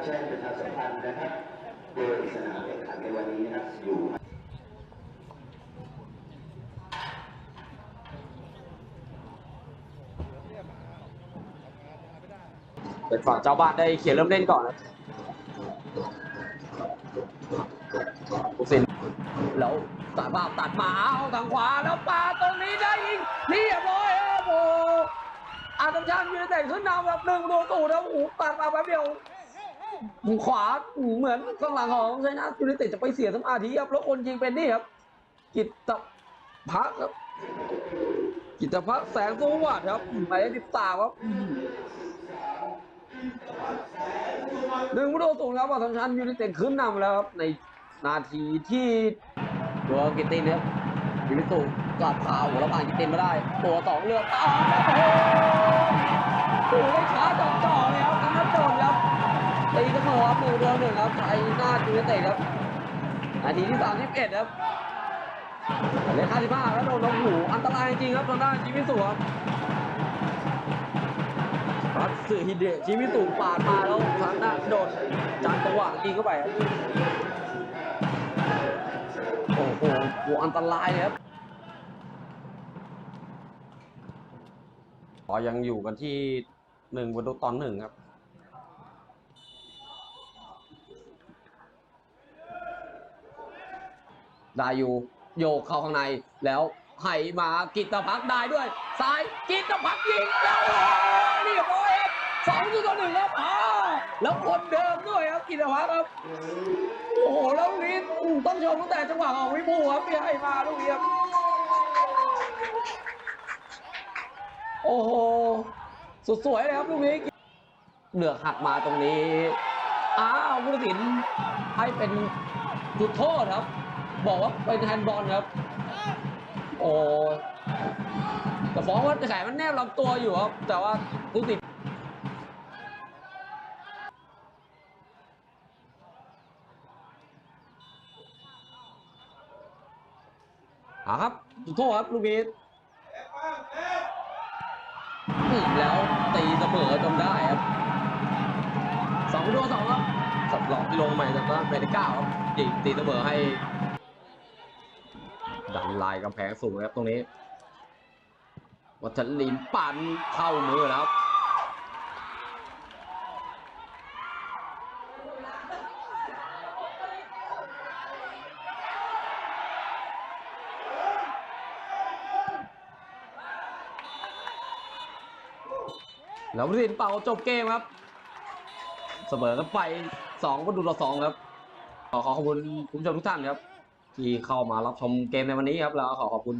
นะครับ โดยสนามแข่งขันในวันนี้นะครับอยู่เป็นฝั่งเจ้าบ้านได้เขียนเริ่มเล่นก่อนนะผู้สินแล้วสายภาพตัดมาเอาทางขวาแล้วปาตรงนี้ได้ยิงเรียบร้อยครับโอ้อาตมชันยูไนเต็ดขึ้นนำแบบหนึ่งประตูแล้วโอ้โหตัดมาแป๊บเดียว ขวาเหมือนข้างหลังของชัยนายูไนเต็ดจะไปเสียสมาธิครับแล้วคนยิงเป็นนี่ครับ กิตตพักครับกิตพักแสงสวัสดิ์ครับหมายเลขสิบสามครับหนึ่งประตูสูงครับอัสสัมชัญยูไนเต็ดขึ้นนำแล้วครับในนาทีที่ตัวกิตตินครับยูนเต็ดกลับข่าหัวละผ่านกิตตินมาได้ ตัวสองเลือกอ้าวโอ้โหได้ขาจ่อ ตีเสมอครับหนึ่งเดียวหนึ่งครับไอ้นาทยูไนเต็ดครับนาทีที่สามสิบเอ็ดครับเลขห้าสิบห้าแล้วโดนลงหูอันตรายจริงครับทางด้านจิมิสุครับรัตสึฮิเดะชิมิสุปาดมาแล้วทางด้าโดนจานจังหวะยิงเข้าไปโอ้โหอันตรายเลยครับก็ยังอยู่กันที่หนึ่งประตูตอนหนึ่งครับ ได้อยู่โยกเข้าข้างในแล้วให้มากิตพักได้ด้วยซ้ายกิตพักยิงแล้วเรียบร้อยครับสองต่อหนึ่งครับอ่าแล้วคนเดิมด้วยครับกิตพักครับโอ้โหแล้วลูกนี้ต้องชมตั้งแต่จังหวะของวิภูครับที่ให้มาลูกนี้ครับโอ้โหสุดสวยเลยครับลูกนี้เหลือหักมาตรงนี้อ้าวผู้ตัดสินให้เป็นจุดโทษครับ บอกว่าเป็นแฮนด์บอลครับ โอ้แต่ฟ้องว่าแขนมันแนบลำตัวอยู่ครับ แต่ว่าผู้ติดอาครับจุดโทษครับ ลูกนี้อืมแล้วตีเสมอจนได้ครับสองตูต่อสองครับสำหรับลงใหม่จากนั้นเมดิก้าครับยิงตีเสมอให้ ดันลายกำแพงสูงนะครับตรงนี้ วัชรินปั่นเข้ามือแล้วครับแล้ววัชรินเป่าจบเกมครับ เสมอกันไปสองประตูต่อสองครับ ขอขอบคุณคุณผู้ชมทุกท่านครับ ที่เข้ามารับชมเกมในวันนี้ครับแล้วก็ขอขอบคุณ